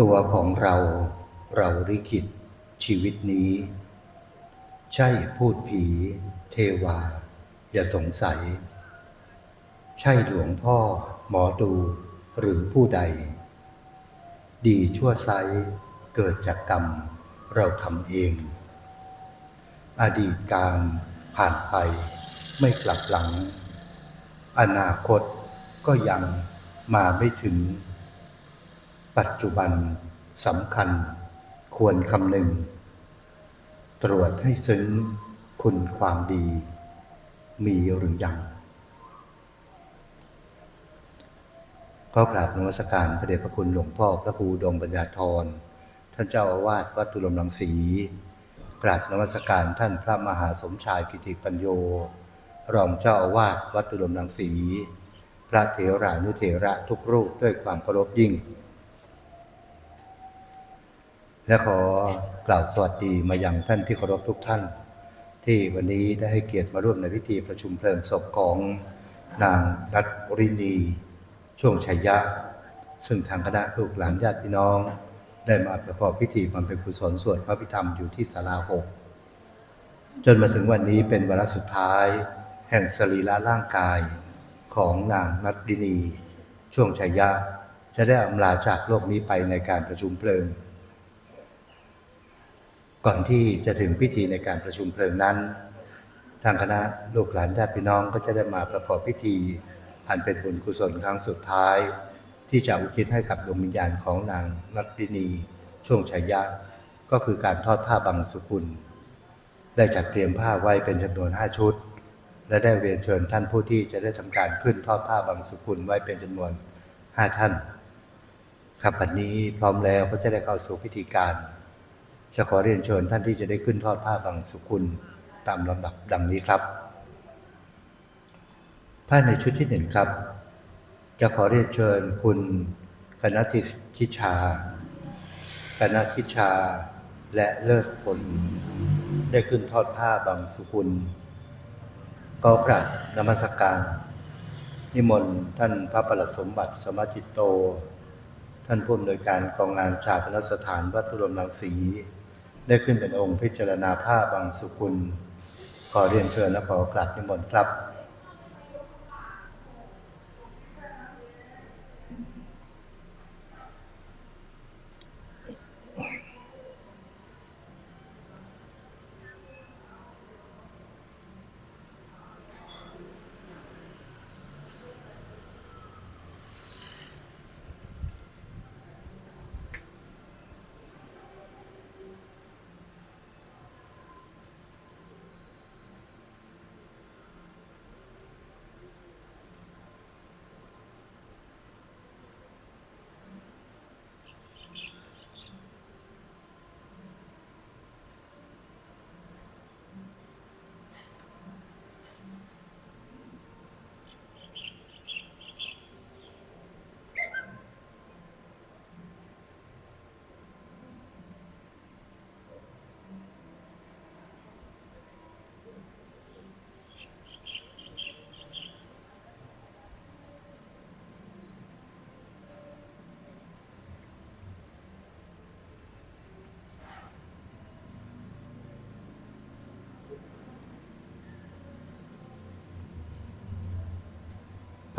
ตัวของเราเราลิขิตชีวิตนี้ ใช่พูดผี เทวา อย่าสงสัย ใช่หลวงพ่อ หมอดูหรือผู้ใด ดีชั่วไซเกิดจากกรรม เราทำเอง อดีตการผ่านไปไม่กลับหลัง อนาคตก็ยังมาไม่ถึง ปัจจุบันสำคัญ ควรคำนึง ตรวจให้ซึ้งคุณความดี มีหรือยังก็กราบนมัสการพระเดชพระคุณหลวงพ่อพระครูดมปัญญาธรท่านเจ้าอาวาสวัดตุลมรังสีกราบนมัสการท่านพระมหาสมชายกิติปัญโย รองเจ้าอาวาสวัดตุลมรังสี พระเถรานุเถระทุกรูปด้วยความเคารพยิ่ง และขอกล่าวสวัสดีมายังท่านที่เคารพทุกท่าน ที่วันนี้ได้ให้เกียรติมาร่วมในพิธีประชุมเพลิงศพของนางรัตรินีช่วงชัยยะ ซึ่งทางคณะลูกหลานญาติพี่น้อง ได้มาประกอบพิธีบำเพ็ญกุศลสวดพระพิธรรมอยู่ที่ศาลาหกจนมาถึงวันนี้เป็นวาระสุดท้าย แห่งสรีระร่างกายของนางนัตดินี ช่วงชัยยะ จะได้อำลาจากโลกนี้ไปในการประชุมเพลิง ก่อนที่จะถึงพิธีในการประชุมเพลิงนั้น ทางคณะลูกหลานญาติพี่น้องก็จะได้มาประกอบพิธี อันเป็นบุญกุศลครั้งสุดท้าย ที่จะอุทิศให้กับดวงวิญญาณของนางนัตตินีช่วงชัยยะก็คือการทอดผ้าบังสุกุล ได้จัดเตรียมผ้าไว้เป็นจำนวน5ชุด และได้เรียนเชิญท่านผู้ที่จะได้ทำการขึ้นทอดผ้าบังสุกุลไว้เป็นจำนวน5ท่านครับวันนี้พร้อมแล้วก็จะได้เข้าสู่พิธีการ จะขอเรียนเชิญท่านที่จะได้ขึ้นทอดผ้าบังสุกุลตามลำดับดังนี้ครับ ผ้าในชุดที่หนึ่งครับ จะขอเรียนเชิญคุณกนติทิชากนทิชาและเลิศผล ได้ขึ้นทอดผ้าบังสุกุลก็กราบนมัสการ นิมนต์ท่านพระประหลัดสมบัติสมจิตโต ท่านผู้อำนวยการกองงานชาปนสถานวัดตุลมรังสี ได้ขึ้นเป็นองค์พิจารณาผ้าบางสุกุล ขอเรียนเชิญและขอกราบนิมนต์ครับ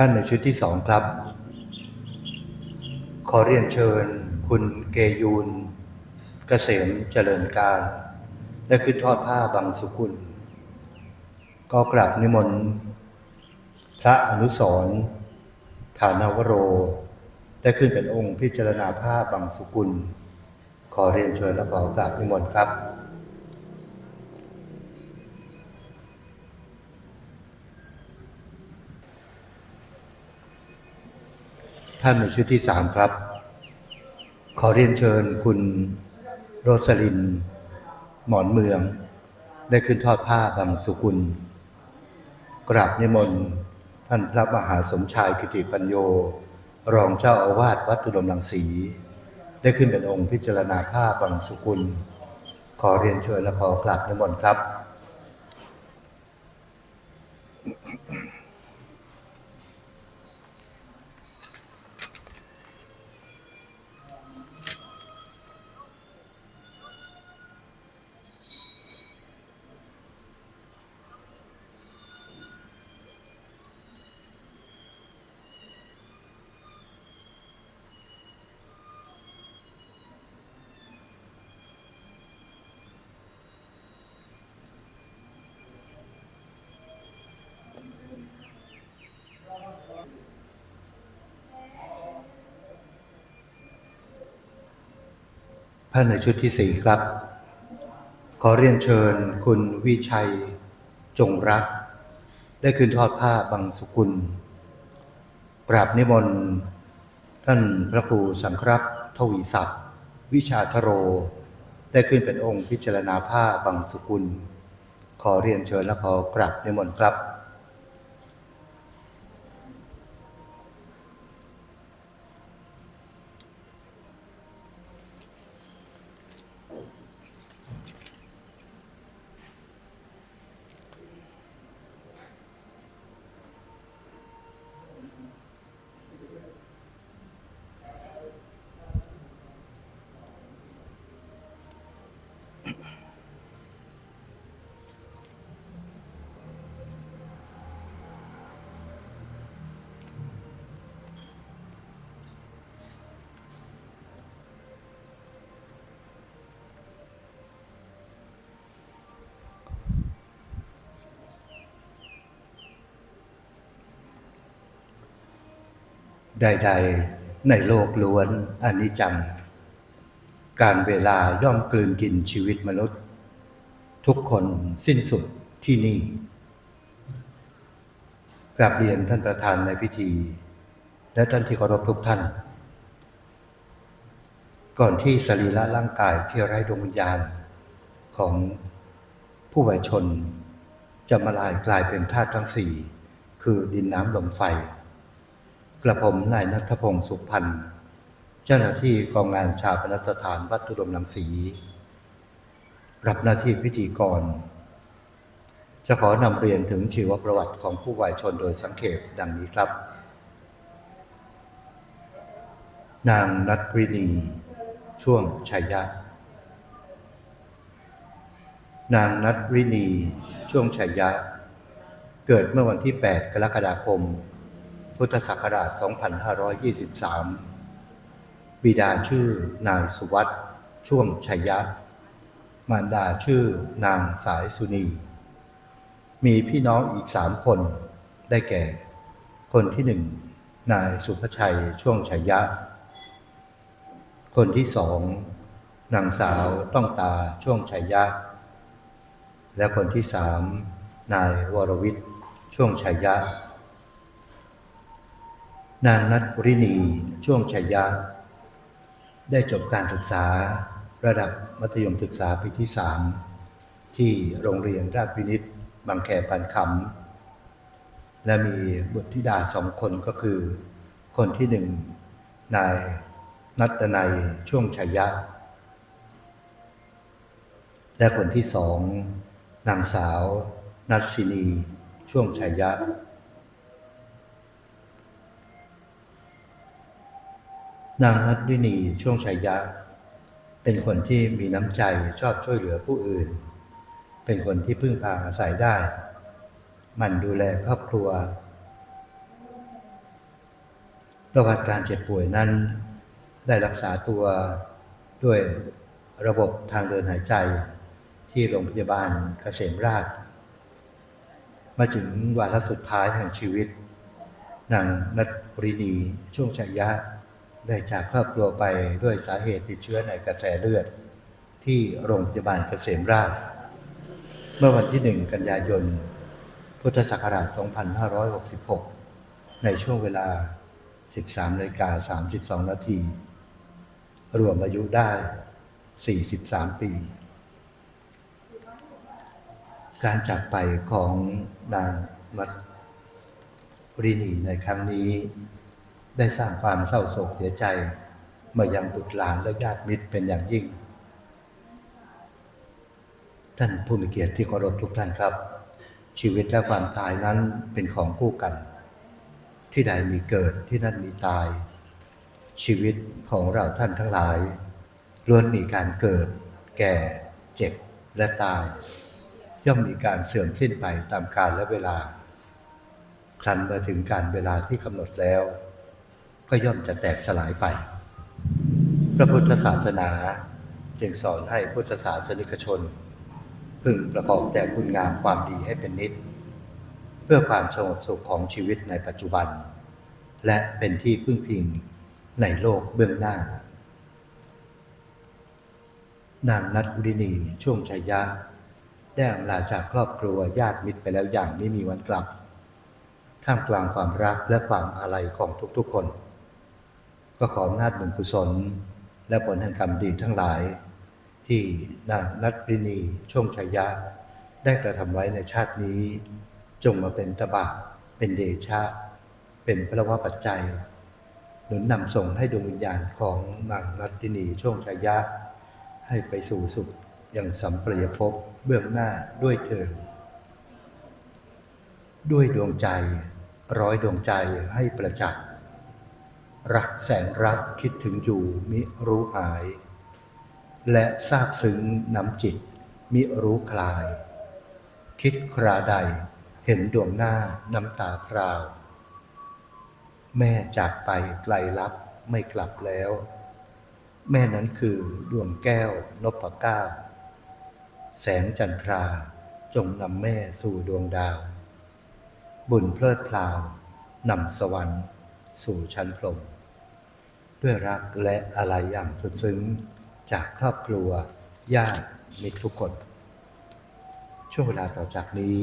ท่านในชุดที่สองครับ ขอเรียนเชิญคุณเกยูนเกษมเจริญการได้ขึ้นทอดผ้าบางสุกุล ก็กราบนิมนต์ พระอนุสรณ์ฐานวโร ได้ขึ้นเป็นองค์พิจารณาผ้าบางสุกุล ขอเรียนเชิญและขอกราบนิมนต์ครับ ท่านในชุดที่สามครับ ขอเรียนเชิญคุณโรสลิน หมอนเมือง ได้ขึ้นทอดผ้าบางสุกุล กราบนิมนต์ท่านพระมหาสมชายกิติปัญโย รองเจ้าอาวาสวัดตุลมรังสี ได้ขึ้นเป็นองค์พิจารณาผ้าบางสุกุล ขอเรียนเชิญและขอกราบนิมนต์ครับ ท่านในชุดที่สี่ครับ ขอเรียนเชิญคุณวิชัยจงรัก ได้คืนทอดผ้าบังสุกุลกราบนิมนต์ท่านพระครูสังครักษ์ทวีศักดิ์วิชาทโร ได้ขึ้นเป็นองค์พิจารณาผ้าบังสุกุล ขอเรียนเชิญและขอกราบนิมนต์ครับ ใด ๆ ในโลกล้วนอนิจจัง การเวลาย่อมกลืนกินชีวิตมนุษย์ ทุกคนสิ้นสุดที่นี่กราบเรียนท่านประธานในพิธี และท่านที่เคารพทุกท่าน ก่อนที่สรีระร่างกายที่ไร้ดวงวิญญาณ ของผู้วัยชน จะมาลายกลายเป็นธาตุทั้งสี่ คือดินน้ำลมไฟ กระผมนายนัทพงศ์สุพันธ์เจ้าหน้าที่กองงานชาปนสถานวัดตุดมลังสี รับหน้าที่พิธีกร จะขอนำเรียนถึงชีวประวัติของผู้วายชนโดยสังเขปดังนี้ครับ นางนัทรินีช่วงชัยยะ นางนัทรินีช่วงชัยยะ เกิดเมื่อวันที่ 8 กรกฎาคม พุทธศักราช 2523 บิดาชื่อนางสุวัตช่วงชัยยะ มารดาชื่อนางสายสุนี มีพี่น้องอีกสามคน ได้แก่ คนที่หนึ่งนายสุภชัยช่วงชัยยะ คนที่สองนางสาวต้องตาช่วงชัยยะ และคนที่สามนายวรวิทย์ช่วงชัยยะ นางนัทปรินีช่วงชัยยะ ได้จบการศึกษาระดับมัธยมศึกษาปีที่สามที่โรงเรียนราชวินิตบางแคปันคำและมีบุตรธิดาสองคนก็คือ คนที่หนึ่งนายนัตนัยช่วงชัยยะ และคนที่สองนางสาว นัทศินี ช่วงชัยยะ นางนัทรินีช่วงชัยยะ เป็นคนที่มีน้ำใจชอบช่วยเหลือผู้อื่น เป็นคนที่พึ่งพาอาศัยได้ มันดูแลครอบครัว ประวัติการเจ็บป่วยนั้น ได้รักษาตัวด้วยระบบทางเดินหายใจที่โรงพยาบาลเกษมราช มาถึงวาระสุดท้ายแห่งชีวิตนางนัทปรินีช่วงชัยยะ ได้จากครอบครัวไปด้วยสาเหตุติดเชื้อในกระแสเลือด ที่โรงพยาบาลเกษมราช เมื่อวันที่ 1 กันยายน พุทธศักราช 2566 ในช่วงเวลา 13นาฬิกา32 นาที รวมอายุได้ 43 ปี การจากไปของนางมัทรินีในครั้งนี้ ได้สร้างความเศร้าโศกเสียใจ มายังบุตรหลานและญาติมิตรเป็นอย่างยิ่ง ท่านผู้มีเกียรติที่เคารพทุกท่านครับ ชีวิตและความตายนั้นเป็นของคู่กัน ที่ใดมีเกิดที่นั่นมีตาย ชีวิตของเราท่านทั้งหลายล้วนมีการเกิด แก่ เจ็บและตาย ย่อมมีการเสื่อมสิ้นไปตามกาลและเวลาครั้นมื่อถึงการเวลาที่กำหนดแล้ว ก็ย่อมจะแตกสลายไป พระพุทธศาสนาจึงสอนให้พุทธศาสนิกชน พึงประกอบแต่คุณงามความดีให้เป็นนิด เพื่อความสงบสุขของชีวิตในปัจจุบัน และเป็นที่พึ่งพิงในโลกเบื้องหน้า นางนัทอุรินีช่วงชัยยะ ได้อำลาจากครอบครัวญาติมิตรไปแล้วอย่างไม่มีวันกลับ ท่ามกลางความรักและความอาลัยของทุกๆคน ก็ขออำนาจบุญกุศล และผลแห่งกรรมดีทั้งหลาย ที่นางนัทรินีช่วงชัยยะ ได้กระทำไว้ในชาตินี้ จงมาเป็นตบะเป็นเดชะ เป็นพระวปัจจัย หนุนนำส่งให้ดวงวิญญาณของนางนัตตินีช่วงชายะ ให้ไปสู่สุขอย่างสัมปรยภพเบื้องหน้าด้วยเถิดด้วยดวงใจ ร้อยดวงใจให้ประจักษ์ รักแสนรักคิดถึงอยู่มิรู้หาย และทราบซึ้งน้ำจิตมิรู้คลาย คิดคราใดเห็นดวงหน้าน้ำตาพราว แม่จากไปไกลลับไม่กลับแล้ว แม่นั้นคือดวงแก้วนพเก้าแสงจันทราจงนำแม่สู่ดวงดาว บุญเพลิดเพลานำสวรรค์สู่ชั้นพรหม ด้วยรักและอะไรอย่างสุดซึ้งจากครอบครัวญาติมิตรทุกคน ช่วงเวลาต่อจากนี้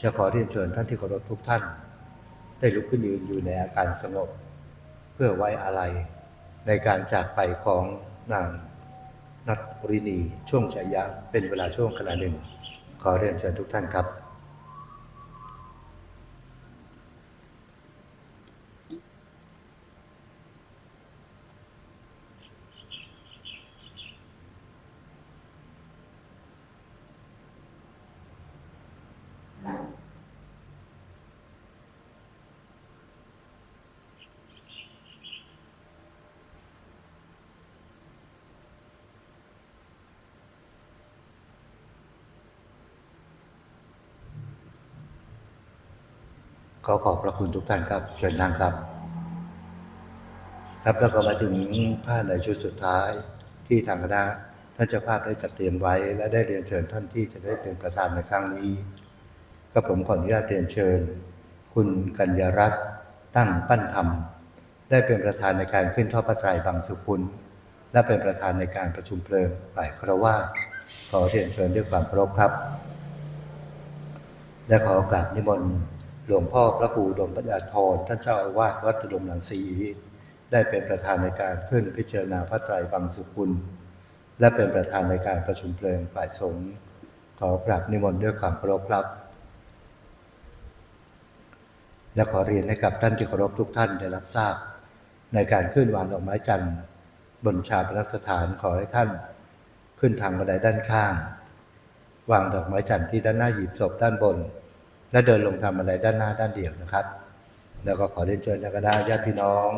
จะขอเรียนเชิญท่านที่เคารพทุกท่าน ได้ลุกขึ้นยืนอยู่ในอาการสงบ เพื่อไว้อาลัยในการจากไปของนางนัทรินีช่วงชายะเป็นเวลาช่วงขณะหนึ่ง ขอเรียนเชิญทุกท่านครับ ขอขอบพระคุณทุกท่านครับเชิญนั่งครับ ครับแล้วก็มาถึงผ้าในชุดสุดท้ายที่ทางคณะท่านเจ้าภาพได้จัดเตรียมไว้ และได้เรียนเชิญท่านที่จะได้เป็นประธานในครั้งนี้ก็ผมขออนุญาตเรียนเชิญ คุณกัญญารัตน์ตั้งปั้นธรรม ได้เป็นประธานในการขึ้นทอดพระไตรบางสุขุลและเป็นประธานในการประชุมเพลิงฝ่ายครวาขอเรียนเชิญด้วยความเคารพครับ และขอกราบนิมนต์ หลวงพ่อพระครูดมปัญญาธรท่านเจ้าอาวาสวัดตุดมหลังสีได้เป็นประธานในการขึ้นพิจารณาพระไตรบางสุกุล และเป็นประธานในการประชุมเพลิงฝ่ายสงฆ์ขอกราบนิมนต์ด้วยความเคารพครับ และขอเรียนให้กับท่านที่เคารพทุกท่านได้รับทราบ ในการขึ้นวางดอกไม้จันทร์บนชาปนสถานขอให้ท่าน ขึ้นทางบันไดด้านข้าง วางดอกไม้จันทร์ที่ด้านหน้าหีบศพด้านบน และเดินลงทาอะไรด้านหน้าด้านเดียวนะครับ แล้วก็ขอเรียนเชิญญาติญาติพี่น้อง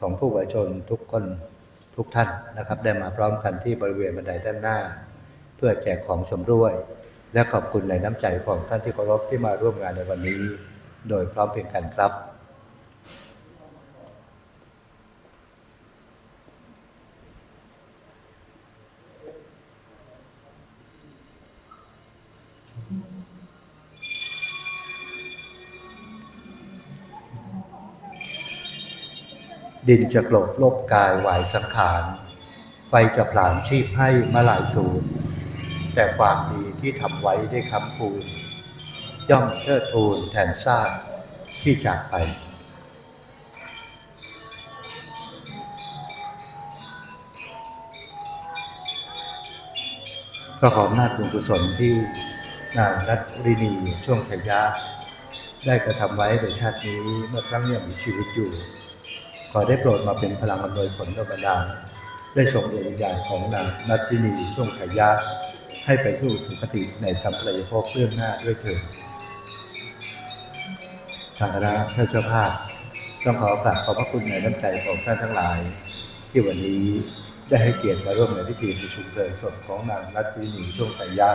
ของผู้ประชาชนทุกคนทุกท่านนะครับ ได้มาพร้อมกันที่บริเวณบันไดด้านหน้า เพื่อแจกของชมร่วย และขอบคุณในน้ำใจของท่านที่เคารพที่มาร่วมงานในวันนี้ โดยพร้อมเพรียงกันครับ ดินจะกลบลบกายไหวสังขาร ไฟจะผลาญชีพให้มาหลายสูตรแต่ความดีที่ทำไว้ได้คำคูณย่อมเทิดทูนแทนซากที่จากไป ก็ขออำนาจบุญกุศลที่นางรัตรินีช่วงชยะ ได้กระทำไว้ในชาตินี้เมื่อครั้งยังมีชีวิตอยู่ ขอได้โปรดมาเป็นพลังอำนวยผลกับบันดาลได้ส่งดวงวิญญาณของนางนัตตินีช่วงชายะให้ไปสู่สุคติในสัมปรายภพเรื่องหน้าด้วยเถิดทางคณะท่านเจ้าภาพต้องขอกราบขอบพระคุณในน้ำใจของท่านทั้งหลาย ที่วันนี้ได้ให้เกียรติมาร่วมในพิธีประชุมเพลิงศพของนางนัตตินีช่วงชายะ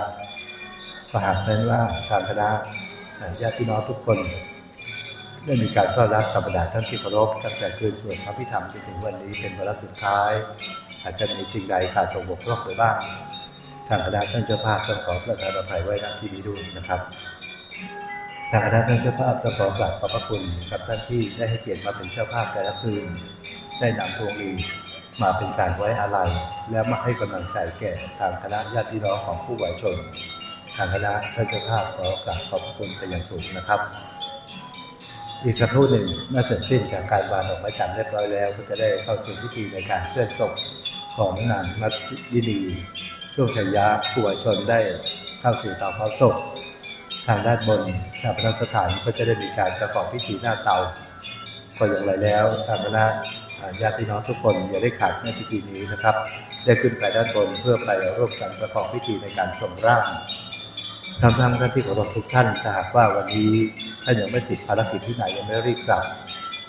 ก็หากเป็นว่าทางคณะญาติพี่น้องทุกคน ได้มีการต้อนรับธรรมดาท่านที่เคารพตั้งแต่คืนสวดพระพิธรรมจนถึงวันนี้เป็นวาระสุดท้าย อาจจะมีสิ่งใดขาดตกบกพร่องไปบ้างทางคณะท่านเจ้าภาพต้องขอประทานอภัยไว้ณที่นี้ด้วยนะครับทางคณะท่านเจ้าภาพต้องขอกราบขอบพระคุณกับท่านที่ได้ให้เกียรติมาเป็นเจ้าภาพแต่ละคืนได้นำพวงหรีมาเป็นการไว้อาลัยและมาให้กำลังใจแก่ทางคณะญาติพี่น้องของผู้ไหวชน ทางคณะท่านเจ้าภาพขอกราบขอบพระคุณเป็นอย่างสูงนะครับ อีกสักครู่หนึ่งเมื่อเสร็จสิ้นจากการวางดอกไม้จันทร์เรียบร้อยแล้ว ก็จะได้เข้าสู่พิธีในการเคลื่อนศพของนางมัดยินีช่วงชัยยะผู้วชนได้เข้าสู่เตาเผาศพทางด้านบนชาปนสถานก็จะได้มีการประกอบพิธีหน้าเตาก็อย่างไรแล้วทางคณะญาติพี่น้องทุกคนอย่าได้ขาดในพิธีนี้นะครับ ได้ขึ้นไปด้านบนเพื่อไปร่วมกันประกอบพิธีในการส่งร่าง ทั้งท่านท่านที่เคาทุกท่านถ้าหากว่าวันนี้ท่านยังไม่ติดภารกิจที่ไหนยังไม่รีบกลับ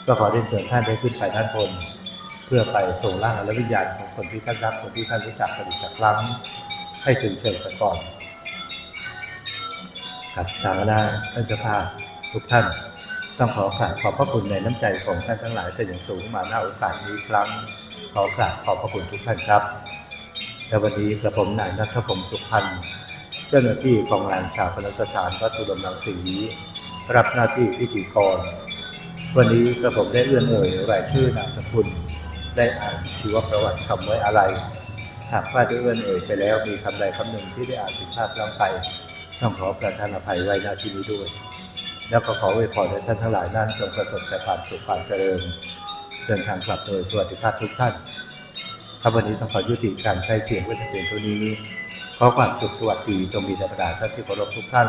ก็ขอเรียนเชิญท่านได้ขึ้นไปด้านบนเพื่อไปส่งร่างและวิญญาณของคนที่ท่านรักคนที่ท่านรู้จักกันอีกสักครั้งให้ถึงเชิญกันก่อนครับทางคณะท่านจ้าภาทุกท่าน ต้องขอกราบขอบพระคุณในน้ำใจของท่านทั้งหลายเป็นอย่างสูงมาณโอกาสนี้อีกครั้ง ขอกราบขอบพระคุณทุกท่านครับและวันนี้กระผมนายนัทพงศ์สุพันธ์ เจ้าหน้าที่ของงานชาพนสถานวัดตุดมรังสีรับหน้าที่พิธีกร วันนี้กระผมได้เอื้อนเอ่ยรายชื่อนามสกุลได้อ่านชีวประวัติคำไว้อะไร หากว่าได้เอื้อนเอ่ยไปแล้วมีคำใดคำหนึ่งที่ได้อ่านผิดพลาดพลั้งไปต้องขอประทานอภัยไว้ณที่นี้ด้วย แล้วก็ขออวยพรให้ท่านทั้งหลายนั้นจงประสบแต่ความสุขความเจริญ เดินทางกลับโดยสวัสดิภาพทุกท่านครับวันนี้ต้องขอยุติการใช้เสียงไว้แต่เพียงเท่านี้ ขอความสุขสวัสดีจงมีแด่บรรดาท่านที่เคารพทุกท่าน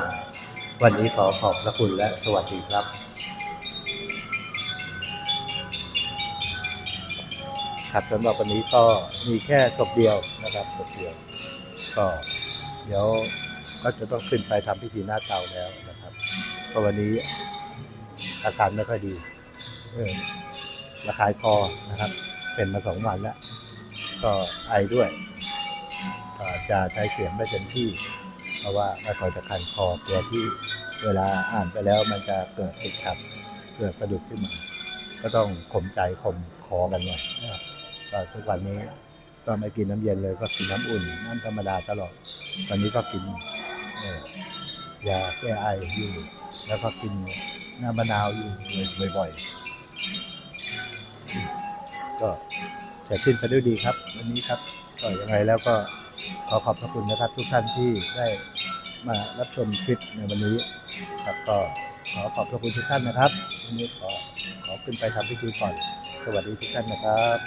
วันนี้ขอขอบพระคุณและสวัสดีครับ ครับสำหรับวันนี้ก็มีแค่ศพเดียวนะครับศพเดียว ก็เดี๋ยวก็จะต้องขึ้นไปทำพิธีหน้าเตาแล้วนะครับ เพราะวันนี้อาการไม่ค่อยดีเออระคายคอนะครับ เป็นมาสองวันแล้ว ก็ไอด้วย จะใช้เสียงไม่เต็มที่ เพราะว่าไม่ค่อยจะคันคอตัวที่เวลาอ่านไปแล้วมันจะเกิดติดขัดเกิดสะดุดขึ้นมา ก็ต้องข่มใจข่มคอกันหน่อยนะครับก็ทุกวันนี้ก็ไม่กินน้ำเย็นเลยก็กินน้ำอุ่นน้ำธรรมดาตลอดวันนี้ก็กินยาแก้ไออยู่ แล้วก็กินน้ำมะนาวอยู่บ่อยๆก็จะสิ้นไปด้วยดีครับ วันนี้ครับก็ยังไงแล้วก็ ขอขอบพระคุณนะครับทุกท่านที่ได้มารับชมคลิปในวันนี้ครับก็ขอขอบพระคุณทุกท่านนะครับวันนี้ขอขอขึ้นไปทำพิธีก่อน สวัสดีทุกท่านนะครับ